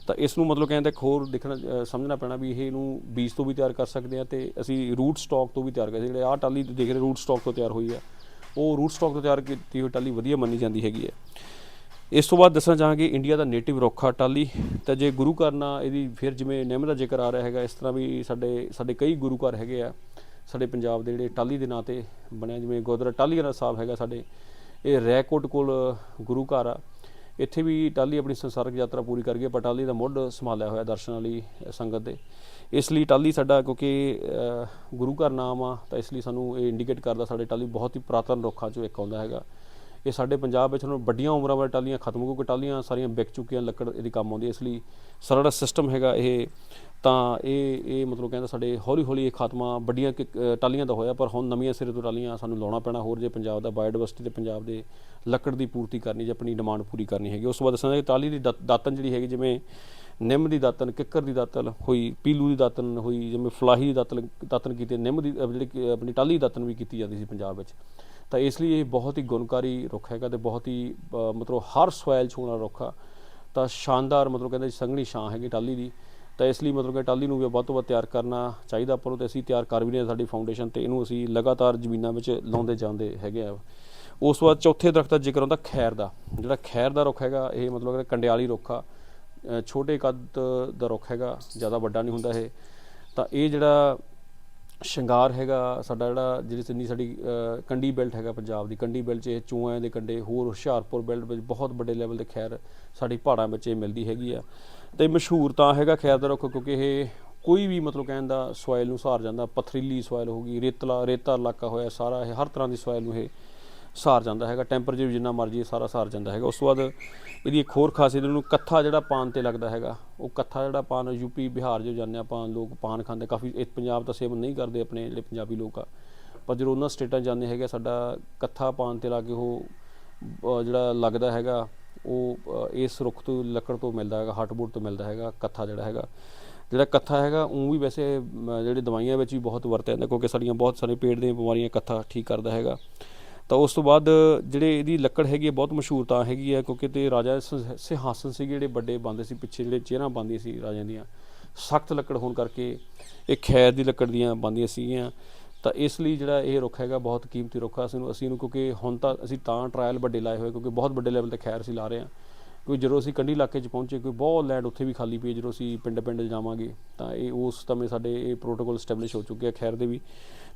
ਤਾਂ ਇਸ ਨੂੰ ਮਤਲਬ ਕਹਿੰਦੇ ਇੱਕ ਹੋਰ ਦੇਖਣਾ ਸਮਝਣਾ ਪੈਣਾ ਵੀ ਇਹ ਨੂੰ ਬੀਜ ਤੋਂ ਵੀ ਤਿਆਰ ਕਰ ਸਕਦੇ ਆ ਤੇ ਅਸੀਂ ਰੂਟ ਸਟਾਕ ਤੋਂ ਵੀ ਤਿਆਰ ਕਰਦੇ ਜਿਹੜੇ ਆਹ ਟਾਲੀ ਦੇਖ ਰਹੇ ਰੂਟ ਸਟਾਕ ਤੋਂ ਤਿਆਰ ਹੋਈ ਆ। ਉਹ ਰੂਟ ਸਟਾਕ ਤੋਂ ਤਿਆਰ ਕੀਤੀ ਹੋਈ ਟਾਲੀ ਵਧੀਆ ਮੰਨੀ ਜਾਂਦੀ ਹੈਗੀ ਹੈ। ਇਸ ਤੋਂ ਬਾਅਦ ਦੱਸਣਾ ਚਾਹਾਂਗੇ ਇੰਡੀਆ ਦਾ ਨੇਟਿਵ ਰੁੱਖ ਆ ਟਾਲੀ ਤਾਂ ਜੇ ਗੁਰੂ ਘਰ ਨਾਲ ਇਹਦੀ ਫਿਰ ਜਿਵੇਂ ਨਿੰਮ ਦਾ ਜ਼ਿਕਰ ਆ ਰਿਹਾ ਹੈਗਾ, ਇਸ ਤਰ੍ਹਾਂ ਵੀ ਸਾਡੇ ਸਾਡੇ ਕਈ ਗੁਰੂ ਘਰ ਹੈਗੇ ਆ, ਸਾਡੇ ਪੰਜਾਬ ਦੇ ਜਿਹੜੇ ਟਾਲੀ ਦੇ ਨਾਂ ਤੇ ਬਣਿਆ, ਜਿਵੇਂ ਗੁਰਦੁਆਰਾ ਟਾਲੀਆਣਾ ਸਾਹਿਬ ਹੈਗਾ ਸਾਡੇ, ਇਹ ਰੈਕੋਟ ਕੋਲ ਗੁਰੂ ਘਰ ਆ। ਇੱਥੇ ਵੀ ਟਾਲੀ ਆਪਣੀ ਸੰਸਾਰਕ ਯਾਤਰਾ ਪੂਰੀ ਕਰ ਗਿਆ ਪਟਾਲੀ ਦਾ ਮੁੱਢ ਸੰਭਾਲਿਆ ਹੋਇਆ ਦਰਸ਼ਨਾਂ ਲਈ ਸੰਗਤ ਦੇ। ਇਸ ਲਈ ਟਾਲੀ ਸਾਡਾ, ਕਿਉਂਕਿ ਗੁਰੂ ਘਰ ਨਾਮ ਆ, ਤਾਂ ਇਸ ਲਈ ਸਾਨੂੰ ਇਹ ਇੰਡੀਕੇਟ ਕਰਦਾ ਸਾਡੇ ਟਾਲੀ ਬਹੁਤ ਹੀ ਪੁਰਾਤਨ ਰੁੱਖਾਂ ਚੋਂ ਇੱਕ ਆਉਂਦਾ ਹੈਗਾ। ਇਹ ਸਾਡੇ ਪੰਜਾਬ ਵਿੱਚ ਹੁਣ ਵੱਡੀਆਂ ਉਮਰਾਂ ਵਾਲੇ ਟਾਲੀਆਂ ਖਤਮ ਹੋ ਗਏ ਕਿਉਂਕਿ ਟਾਲੀਆਂ ਸਾਰੀਆਂ ਵਿਕ ਚੁੱਕੀਆਂ, ਲੱਕੜ ਇਹਦੀ ਕੰਮ ਆਉਂਦੀ ਹੈ, ਇਸ ਲਈ ਸਾਰਾ ਸਿਸਟਮ ਹੈਗਾ ਇਹ। ਤਾਂ ਇਹ ਇਹ ਮਤਲਬ ਕਹਿੰਦਾ ਸਾਡੇ ਹੌਲੀ ਹੌਲੀ ਇਹ ਖਾਤਮਾ ਵੱਡੀਆਂ ਕਿ- ਅਹ ਟਾਲੀਆਂ ਦਾ ਹੋਇਆ, ਪਰ ਹੁਣ ਨਵੀਆਂ ਸਿਰੇ ਤੋਂ ਟਾਲੀਆਂ ਸਾਨੂੰ ਲਾਉਣਾ ਪੈਣਾ ਹੋਰ ਜੇ ਪੰਜਾਬ ਦਾ ਬਾਇਓਡਾਇਵਰਸਿਟੀ ਤੇ ਪੰਜਾਬ ਦੇ ਲੱਕੜ ਦੀ ਪੂਰਤੀ ਕਰਨੀ ਜੇ ਆਪਣੀ ਡਿਮਾਂਡ ਪੂਰੀ ਕਰਨੀ ਹੈਗੀ। ਉਸ ਤੋਂ ਬਾਅਦ ਦੱਸਣਾ ਕਿ ਟਾਲੀ ਦੀ ਦਾਤ- ਦਾਤਨ ਜਿਹੜੀ ਹੈਗੀ, ਜਿਵੇਂ ਨਿੰਮ ਦੀ ਦਾਤਨ ਕਿੱਕਰ ਦੀ ਦਾਤਨ ਹੋਈ, ਪੀਲੂ ਦੀ ਦਾਤਨ ਹੋਈ, ਜਿਵੇਂ ਫਲਾਹੀ ਦੀ ਦਾਤਨ ਦਾਤਨ ਕੀਤੀ, ਨਿੰਮ ਦੀ ਜਿਹੜੀ ਆਪਣੀ ਟਾਲੀ ਦੀ ਦਾਤਨ ਵੀ ਕੀਤੀ ਜਾਂਦੀ ਸੀ ਪੰਜਾਬ ਵਿੱਚ। ਤਾਂ ਇਸ ਲਈ ਇਹ ਬਹੁਤ ਹੀ ਗੁਣਕਾਰੀ ਰੁੱਖ ਹੈਗਾ ਤੇ ਬਹੁਤ ਹੀ ਮਤਲਬ ਹਰ ਸੋਇਲ 'ਚ ਹੋਣਾ ਰੁੱਖ ਆ। ਤਾਂ ਸ਼ਾਨਦਾਰ ਮਤਲਬ ਕਹਿੰਦੇ ਸੰਘਣੀ ਛਾਂ ਹੈਗੀ ਟਾਲੀ ਦੀ। ਤਾਂ ਇਸ ਲਈ ਮਤਲਬ ਕਿ ਟਾਲੀ ਨੂੰ ਵੀ ਵੱਧ ਤੋਂ ਵੱਧ ਤਿਆਰ ਕਰਨਾ ਚਾਹੀਦਾ ਆਪਾਂ ਨੂੰ ਤੇ ਅਸੀਂ ਤਿਆਰ ਕਰ ਵੀ ਰਹੇ ਹਾਂ ਸਾਡੀ ਫਾਊਂਡੇਸ਼ਨ ਤੇ। ਇਹਨੂੰ ਅਸੀਂ ਲਗਾਤਾਰ ਜ਼ਮੀਨਾਂ ਵਿੱਚ ਲਾਉਂਦੇ ਜਾਂਦੇ ਹੈਗੇ ਆ। ਉਸ ਤੋਂ ਬਾਅਦ ਚੌਥੇ ਦਰਖਤ ਦਾ ਜ਼ਿਕਰ ਹੁੰਦਾ ਖੈਰ ਦਾ। ਜਿਹੜਾ ਖੈਰ ਦਾ ਰੁੱਖ ਹੈਗਾ, ਇਹ ਮਤਲਬ ਕਿ ਕੰਡਿਆਲੀ ਰੁੱਖ ਆ। ਛੋਟੇ ਕੱਦ ਦਾ ਰੁੱਖ ਹੈਗਾ ਜ਼ਿਆਦਾ ਵੱਡਾ ਨਹੀਂ ਹੁੰਦਾ ਇਹ ਤਾਂ ਇਹ ਜਿਹੜਾ ਸ਼ਿੰਗਾਰ ਹੈਗਾ ਸਾਡਾ ਜਿਹੜਾ ਜਿਹੜੀ ਸਿੰਨੀ ਸਾਡੀ ਅ, ਕੰਡੀ ਬੈਲਟ ਹੈਗਾ ਪੰਜਾਬ ਦੀ ਕੰਡੀ ਬੈਲਟ 'ਚ ਇਹ ਚੂਆਂ ਦੇ ਕੰਡੇ ਹੋਰ ਹੁਸ਼ਿਆਰਪੁਰ ਬੈਲਟ ਵਿੱਚ ਬਹੁਤ ਵੱਡੇ ਲੈਵਲ ਤੇ ਖੈਰ ਸਾਡੀ ਪਹਾੜਾਂ ਵਿੱਚ ਇਹ ਮਿਲਦੀ ਹੈਗੀ ਆ। ਤੇ ਮਸ਼ਹੂਰ ਤਾਂ ਹੈਗਾ ਖੈਰ ਦਾ ਰੁੱਖ ਕਿਉਂਕਿ ਇਹ ਕੋਈ ਵੀ ਮਤਲਬ ਕਹਿਣ ਦਾ ਸੋਇਲ ਨੂੰ ਸਹਾਰ ਜਾਂਦਾ ਪਥਰੀਲੀ ਸੋਇਲ ਹੋਗੀ ਰੇਤਲਾ ਰੇਤਾ ਇਲਾਕਾ ਹੋਇਆ ਸਾਰਾ ਇਹ ਹਰ ਤਰ੍ਹਾਂ ਦੀ ਸੋਇਲ ਨੂੰ ਇਹ ਸਾਰ ਜਾਂਦਾ ਹੈਗਾ ਟੈਂਪਰੇਚਰ ਜਿੰਨਾ ਮਰਜ਼ੀ ਸਾਰਾ ਸਾਰ ਜਾਂਦਾ ਹੈਗਾ। ਉਸ ਤੋਂ ਬਾਅਦ ਇਹਦੀ ਇੱਕ ਹੋਰ ਖਾਸੀਅਤ ਇਹਨੂੰ ਕੱਥਾ ਜਿਹੜਾ ਪਾਨ ਤੇ ਲੱਗਦਾ ਹੈਗਾ ਉਹ ਕੱਥਾ ਜਿਹੜਾ ਪਾਨ ਯੂਪੀ ਬਿਹਾਰ ਜੋ ਜਾਂਦੇ ਆਪਾਂ ਲੋਕ ਪਾਨ ਖਾਂਦੇ ਕਾਫੀ ਇਹ ਪੰਜਾਬ ਤਾਂ ਸੇਵਨ ਨਹੀਂ ਕਰਦੇ ਆਪਣੇ ਜਿਹੜੇ ਪੰਜਾਬੀ ਲੋਕ ਆ। ਪਰ ਜਦੋਂ ਉਹਨਾਂ ਸਟੇਟਾਂ 'ਚ ਜਾਂਦੇ ਹੈਗੇ ਸਾਡਾ ਕੱਥਾ ਪਾਣ ਤੇ ਲਾ ਕੇ ਉਹ ਜਿਹੜਾ ਲੱਗਦਾ ਹੈਗਾ ਉਹ ਇਸ ਰੁੱਖ ਤੋਂ ਲੱਕੜ ਤੋਂ ਮਿਲਦਾ ਹੈਗਾ ਹਾਰਟਵੁੱਡ ਤੋਂ ਮਿਲਦਾ ਹੈਗਾ ਕੱਥਾ ਜਿਹੜਾ ਹੈਗਾ। ਜਿਹੜਾ ਕੱਥਾ ਹੈਗਾ ਉਹ ਵੀ ਵੈਸੇ ਮ, ਜਿਹੜੇ ਦਵਾਈਆਂ ਵਿੱਚ ਵੀ ਬਹੁਤ ਵਰਤਿਆ ਜਾਂਦਾ ਕਿਉਂਕਿ ਸਾਡੀਆਂ ਬਹੁਤ ਸਾਰੇ ਪੇਟ ਦੀਆਂ ਬਿਮਾਰੀਆਂ ਕੱਥਾ ਠੀਕ ਕਰਦਾ ਹੈਗਾ। ਤਾਂ ਉਸ ਤੋਂ ਬਾਅਦ ਜਿਹੜੇ ਇਹਦੀ ਲੱਕੜ ਹੈਗੀ ਹੈ, ਬਹੁਤ ਮਸ਼ਹੂਰ ਤਾਂ ਹੈਗੀ ਹੈ, ਕਿਉਂਕਿ ਤੇ ਰਾਜਾ ਸ- ਸਿੰਘਾਸਨ ਸੀ ਜਿਹੜੇ ਵੱਡੇ ਬੰਦੇ ਸੀ, ਪਿੱਛੇ ਜਿਹੜੇ ਚਿਹਰਾ ਬੰਦੀਆਂ ਸੀ ਰਾਜਿਆਂ ਦੀਆਂ, ਸਖਤ ਲੱਕੜ ਹੋਣ ਕਰਕੇ ਇਹ ਖੈਰ ਦੀ ਲੱਕੜ ਦੀਆਂ ਬੰਦੀਆਂ ਸੀਗੀਆਂ। ਤਾਂ ਇਸ ਲਈ ਜਿਹੜਾ ਇਹ ਰੁੱਖ ਹੈਗਾ, ਬਹੁਤ ਕੀਮਤੀ ਰੁੱਖ ਆ ਅਸੀਂ ਅਸੀਂ ਨੂੰ ਕਿਉਂਕਿ ਹੁਣ ਤਾਂ ਅਸੀਂ ਤਾਂ ਟ੍ਰਾਇਲ ਵੱਡੇ ਲਾਏ ਹੋਏ, ਕਿਉਂਕਿ ਬਹੁਤ ਵੱਡੇ ਲੈਵਲ ਤੇ ਖੈਰ ਅਸੀਂ ਲਾ ਰਹੇ ਹਾਂ। ਕਿਉਂਕਿ ਜਦੋਂ ਅਸੀਂ ਕੰਢੀ ਇਲਾਕੇ 'ਚ ਪਹੁੰਚੇ, ਕੋਈ ਬਹੁਤ ਲੈਂਡ ਉੱਥੇ ਵੀ ਖਾਲੀ ਪਈ ਜਦੋਂ ਅਸੀਂ ਪਿੰਡ ਪਿੰਡ ਜਾਵਾਂਗੇ, ਤਾਂ ਇਹ ਉਸ ਸਮੇਂ ਸਾਡੇ ਇਹ ਪ੍ਰੋਟੋਕੋਲ ਸਟੈਬਲਿਸ਼ ਹੋ ਚੁੱਕੇ ਆ ਖੈਰ ਦੇ ਵੀ।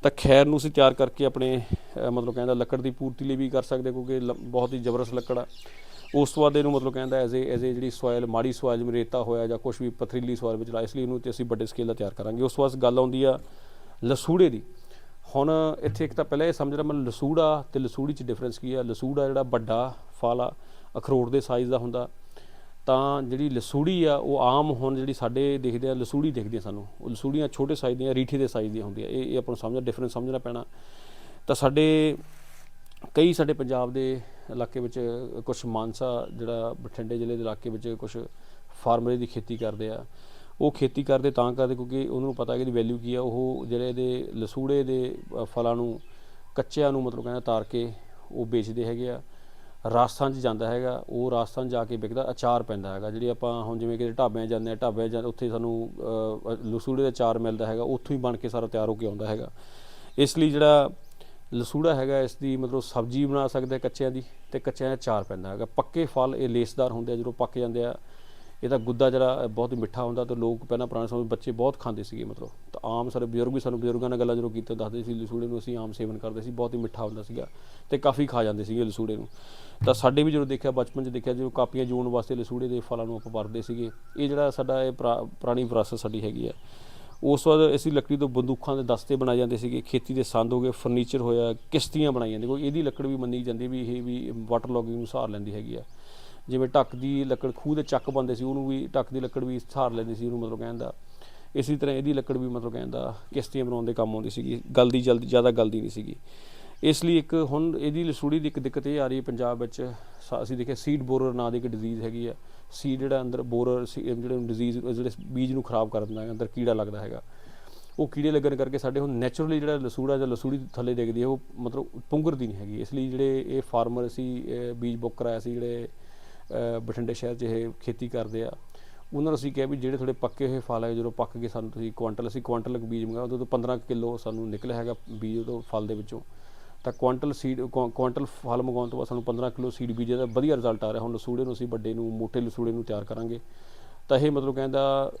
ਤਾਂ ਖੈਰ ਨੂੰ ਅਸੀਂ ਤਿਆਰ ਕਰਕੇ ਆਪਣੇ ਮਤਲਬ ਕਹਿੰਦਾ ਲੱਕੜ ਦੀ ਪੂਰਤੀ ਲਈ ਵੀ ਕਰ ਸਕਦੇ ਕਿਉਂਕਿ ਲ- ਬਹੁਤ ਹੀ ਜ਼ਬਰਦਸਤ ਲੱਕੜ ਆ। ਉਸ ਤੋਂ ਬਾਅਦ ਇਹਨੂੰ ਮਤਲਬ ਕਹਿੰਦਾ ਐਜ਼ ਏ ਐਜ਼ ਏ ਜਿਹੜੀ ਸੋਇਲ ਮਾੜੀ ਸੋਇਲ ਜਿਵੇਂ ਰੇਤਾ ਹੋਇਆ ਜਾਂ ਕੁਝ ਵੀ ਪਥਰੀਲੀ ਸੋਇਲ ਵਿੱਚ ਲਾ ਇਸ ਲਈ ਇਹਨੂੰ ਤੇ ਅਸੀਂ ਵੱਡੇ ਸਕੇਲ ਦਾ ਤਿਆਰ ਕਰਾਂਗੇ। ਉਸ ਤੋਂ ਬਾਅਦ ਗੱਲ ਆਉਂਦੀ ਆ ਲਸੂੜੇ ਦੀ। ਹੁਣ ਇੱਥੇ ਇੱਕ ਤਾਂ ਪਹਿਲਾਂ ਇਹ ਸਮਝਣਾ ਮੈਂ ਲਸੂੜਾ ਤੇ ਲਸੂੜੀ ਚ ਡਿਫਰੈਂਸ ਕੀ ਆ? ਲਸੂੜਾ ਜਿਹੜਾ ਵੱਡਾ ਫਲ ਆ, ਅਖਰੋਟ ਦੇ ਸਾਈਜ਼ ਦਾ ਹੁੰਦਾ। ਤਾਂ ਜਿਹੜੀ ਲਸੂੜੀ ਆ, ਉਹ ਆਮ ਹੁਣ ਜਿਹੜੀ ਸਾਡੇ ਦੇਖਦੇ ਆ, ਲਸੂੜੀ ਦਿਖਦੀ ਆ ਸਾਨੂੰ। ਉਹ ਲਸੂੜੀਆਂ ਛੋਟੇ ਸਾਈਜ਼ ਦੀਆਂ, ਰੀਠੇ ਦੇ ਸਾਈਜ਼ ਦੀਆਂ ਹੁੰਦੀਆਂ। ਇਹ ਇਹ ਆਪਾਂ ਨੂੰ ਸਮਝਣਾ ਡਿਫਰੈਂਸ ਸਮਝਣਾ ਪੈਣਾ। ਤਾਂ ਸਾਡੇ, ਕਈ ਸਾਡੇ ਪੰਜਾਬ ਦੇ ਇਲਾਕੇ ਵਿੱਚ ਕੁਝ ਮਾਨਸਾ ਜਿਹੜਾ ਬਠਿੰਡੇ ਜ਼ਿਲ੍ਹੇ ਦੇ ਇਲਾਕੇ ਵਿੱਚ ਕੁਝ ਫਾਰਮਰੀ ਦੀ ਖੇਤੀ ਕਰਦੇ ਆ। ਉਹ ਖੇਤੀ ਕਰਦੇ ਤਾਂ ਕਰਦੇ ਕਿਉਂਕਿ ਉਹਨਾਂ ਨੂੰ ਪਤਾ ਕਿ ਇਹਦੀ ਵੈਲਿਊ ਕੀ ਆ। ਉਹ ਜਿਹੜੇ ਇਹਦੇ ਲਸੂੜੇ ਦੇ ਫਲਾਂ ਨੂੰ, ਕੱਚਿਆਂ ਨੂੰ ਮਤਲਬ ਕਹਿੰਦਾ ਤਾਰ ਕੇ ਉਹ ਵੇਚਦੇ ਹੈਗੇ ਆ। ਰਾਜਸਥਾਨ 'ਚ ਜਾਂਦਾ ਹੈਗਾ, ਉਹ ਰਾਜਸਥਾਨ ਜਾ ਕੇ ਵਿਕਦਾ, ਅਚਾਰ ਪੈਂਦਾ ਹੈਗਾ, ਜਿਹੜੀ ਆਪਾਂ ਹੁਣ ਜਿਵੇਂ ਕਿ ਢਾਬਿਆਂ 'ਚ ਜਾਂਦੇ ਆ ਢਾਬਿਆਂ ਜਾਂ ਉੱਥੇ ਸਾਨੂੰ ਲਸੂੜੇ ਦਾ ਅਚਾਰ ਮਿਲਦਾ ਹੈਗਾ, ਉੱਥੋਂ ਹੀ ਬਣ ਕੇ ਸਾਰਾ ਤਿਆਰ ਹੋ ਕੇ ਆਉਂਦਾ ਹੈਗਾ। ਇਸ ਲਈ ਜਿਹੜਾ ਲਸੂੜਾ ਹੈਗਾ, ਇਸ ਦੀ ਮਤਲਬ ਸਬਜ਼ੀ ਬਣਾ ਸਕਦੇ ਕੱਚਿਆਂ ਦੀ ਤੇ ਕੱਚਿਆਂ ਦਾ ਅਚਾਰ ਪੈਂਦਾ ਹੈਗਾ। ਪੱਕੇ ਫਲ ਇਹ ਲੇਸਦਾਰ ਹੁੰਦੇ ਆ, ਜਦੋਂ ਪੱਕ ਜਾਂਦੇ ਆ ਇਹਦਾ ਗੁੱਦਾ ਜਿਹੜਾ ਬਹੁਤ ਮਿੱਠਾ ਹੁੰਦਾ ਤੇ ਲੋਕ ਪਹਿਲਾਂ ਪੁਰਾਣੇ ਸਮੇਂ ਬੱਚੇ ਬਹੁਤ ਖਾਂਦੇ ਸੀਗੇ ਮਤਲਬ। ਤਾਂ ਆਮ ਸਾਰੇ ਬਜ਼ੁਰਗ ਵੀ ਸਾਨੂੰ ਬਜ਼ੁਰਗਾਂ ਨਾਲ ਗੱਲਾਂ ਜਦੋਂ ਕੀਤੇ ਦੱਸਦੇ ਸੀ ਲਸੂੜੇ ਨੂੰ ਅਸੀਂ ਆਮ ਸੇਵਨ ਕਰਦੇ ਸੀ, ਬਹੁਤ ਹੀ ਮਿੱਠਾ ਹੁੰਦਾ ਸੀਗਾ ਤੇ ਕਾਫੀ ਖਾ ਜਾਂਦੇ ਸੀਗੇ ਲਸੂੜੇ ਨੂੰ। ਤਾਂ ਸਾਡੇ ਵੀ ਜਦੋਂ ਦੇਖਿਆ, ਬਚਪਨ 'ਚ ਦੇਖਿਆ, ਜਦੋਂ ਕਾਪੀਆਂ ਜੋੜਨ ਵਾਸਤੇ ਲਸੂੜੇ ਦੇ ਫਲਾਂ ਨੂੰ ਆਪਾਂ ਵਰਦੇ ਸੀਗੇ, ਇਹ ਜਿਹੜਾ ਸਾਡਾ ਇਹ ਪੁਰਾ- ਪੁਰਾਣੀ ਵਿਰਾਸਤ ਸਾਡੀ ਹੈਗੀ ਆ। ਉਸ ਤੋਂ ਬਾਅਦ ਅਸੀਂ ਲੱਕੜੀ ਤੋਂ ਬੰਦੂਕਾਂ ਦੇ ਦਸਤੇ ਬਣਾਏ ਜਾਂਦੇ ਸੀਗੇ, ਖੇਤੀ ਦੇ ਸੰਦ ਹੋ ਗਏ, ਫਰਨੀਚਰ ਹੋਇਆ, ਕਿਸ਼ਤੀਆਂ ਬਣਾਈ ਜਾਂਦੀਆਂ, ਕੋਈ ਇਹਦੀ ਲੱਕੜ ਵੀ ਮੰਨੀ ਜਾਂਦੀ ਵੀ ਇਹ ਵੀ ਵਾਟਰ ਲੌਗਿੰਗ ਨੂੰ ਸਹਾਰ ਲੈਂਦੀ ਹੈਗੀ ਆ। ਜਿਵੇਂ ਢੱਕ ਦੀ ਲੱਕੜ ਖੂਹ ਦੇ ਚੱਕ ਬੰਦੇ ਸੀ, ਉਹਨੂੰ ਵੀ ਢੱਕ ਦੀ ਲੱਕੜ ਵੀ ਸਹਾਰ ਲੈਂਦੇ ਸੀ ਉਹਨੂੰ ਮਤਲਬ ਕਹਿੰਦਾ। ਇਸੇ ਤਰ੍ਹਾਂ ਇਹਦੀ ਲੱਕੜ ਵੀ ਮਤਲਬ ਕਹਿੰਦਾ ਕਿਸ਼ਤੀਆਂ ਬਣਾਉਣ ਦੇ ਕੰਮ ਆਉਂਦੀ ਸੀਗੀ, ਗਲਦੀ ਜਲਦੀ, ਜ਼ਿਆਦਾ ਗਲਦੀ ਨਹੀਂ ਸੀਗੀ। ਇਸ ਲਈ ਇੱਕ ਹੁਣ ਇਹਦੀ ਲਸੂੜੀ ਦੀ ਇੱਕ ਦਿੱਕਤ ਇਹ ਆ ਰਹੀ ਹੈ ਪੰਜਾਬ ਵਿੱਚ, ਸਾ- ਅਸੀਂ ਦੇਖਿਆ ਸੀਡ ਬੋਰਰ ਨਾਂ ਦੀ ਇੱਕ ਡਿਜ਼ੀਜ਼ ਹੈਗੀ ਆ। ਸੀਡ ਜਿਹੜਾ ਅੰਦਰ ਬੋਰਰ ਜਿਹੜੇ ਡਿਜ਼ੀਜ਼ ਜਿਹੜੇ ਬੀਜ ਨੂੰ ਖਰਾਬ ਕਰ ਦਿੰਦਾ ਹੈ ਅੰਦਰ ਕੀੜਾ ਲੱਗਦਾ ਹੈਗਾ। ਉਹ ਕੀੜੇ ਲੱਗਣ ਕਰਕੇ ਸਾਡੇ ਹੁਣ ਨੈਚੁਰਲੀ ਜਿਹੜਾ ਲਸੂੜਾ ਜਾਂ ਲਸੂੜੀ ਥੱਲੇ ਡਿੱਗਦੀ ਹੈ, ਉਹ ਮਤਲਬ ਪੁੰਗਰਦੀ ਨਹੀਂ ਹੈਗੀ। ਇਸ ਲਈ ਜਿਹੜੇ ਇਹ ਫਾਰਮਰ ਸੀ ਬੀਜ ਬੁੱਕ ਕਰਾਇਆ ਸੀ, ਜਿਹੜੇ ਬਠਿੰਡੇ ਸ਼ਹਿਰ 'ਚ ਇਹ ਖੇਤੀ ਕਰਦੇ ਆ। ਉਹਨਾਂ ਨੂੰ ਅਸੀਂ ਕਿਹਾ ਵੀ ਜਿਹੜੇ ਥੋੜੇ ਪੱਕੇ ਹੋਏ ਫਲ ਹੈ ਜਦੋਂ ਪੱਕ ਕੇ ਸਾਨੂੰ ਤੁਸੀਂ ਕੁਆਂਟਲ, ਅਸੀਂ ਕੁਆਂਟਲ ਬੀਜ ਮੰਗਾ ਉਹਦੇ ਤੋਂ 15 ਕਿਲੋ ਸਾਨੂੰ ਨਿਕਲਿਆ ਹੈਗਾ ਬੀਜ ਉਹਦੋਂ ਫਲ ਦੇ ਵਿੱਚੋਂ। ਤਾਂ ਕੁਆਂਟਲ ਸੀਡ ਕੁਆਂਟਲ ਫਲ ਮੰਗਾਉਣ ਤੋਂ ਬਾਅਦ ਸਾਨੂੰ 15 ਕਿਲੋ ਸੀਡ ਬੀਜ ਦਾ ਵਧੀਆ ਰਿਜ਼ਲਟ ਆ ਰਿਹਾ। ਹੁਣ ਲਸੂੜੇ ਨੂੰ ਅਸੀਂ ਵੱਡੇ ਨੂੰ, ਮੋਟੇ ਲਸੂੜੇ ਨੂੰ ਤਿਆਰ ਕਰਾਂਗੇ। ਤਾਂ ਇਹ ਮਤਲਬ ਕਹਿੰਦਾ